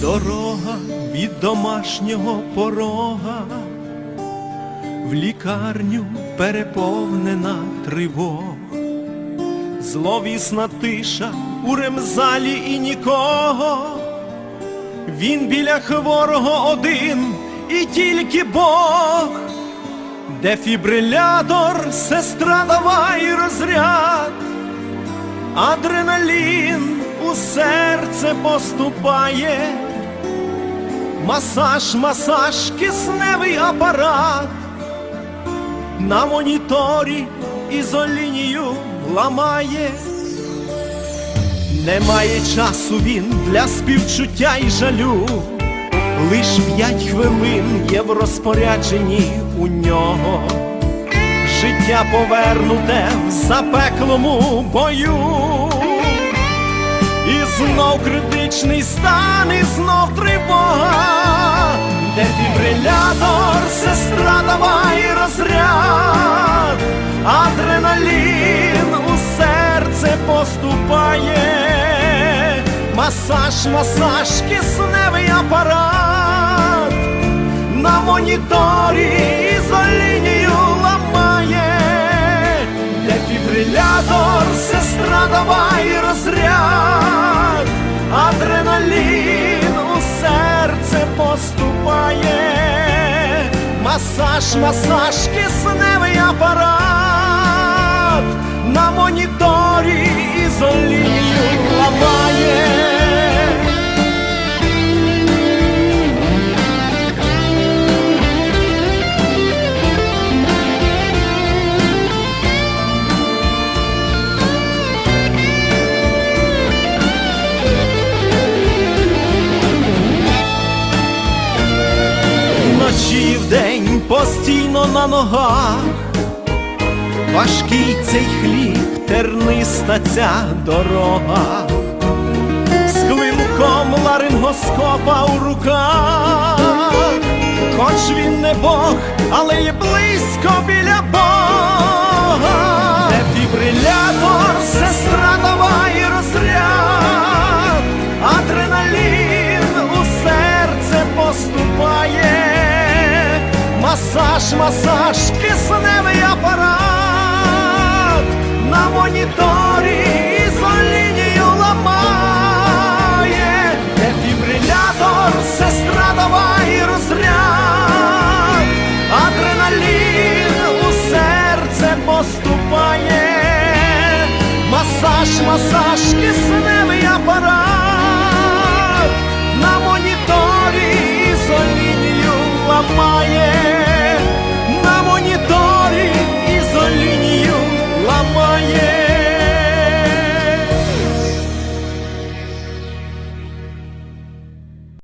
Дорога від домашнього порога в лікарню переповнена тривог, зловісна тиша у ремзалі і нікого. Він біля хворого один і тільки Бог, дефібрилятор, сестра, давай розряд, адреналін у серце поступає, масаж, масаж, кисневий апарат, на моніторі ізолінію ламає. Немає часу він для співчуття і жалю, лиш п'ять хвилин є в розпорядженні у нього. Життя повернуте в запеклому бою. І знов критичний стан, і знов тривога, дефібрилятор, сестра, давай розряд, масаж, масаж, кисневий апарат, на моніторі ізолінію ламає, дефібрилятор, сестра, давай розряд, адреналін у серце поступає, масаж, масаж, кисневий апарат, на моніторі ізолінію Вночі вдень постійно на ногах, важкий цей хліб, терниста ця дорога, з клинком ларингоскопа у руках, хоч він не Бог, але є близько біля масаж, масаж, кисневий апарат, на моніторі ізолінію ламає, дефібрилятор, сестра, давай розряд, адреналін у серце поступає, масаж, масаж, кисневий апарат,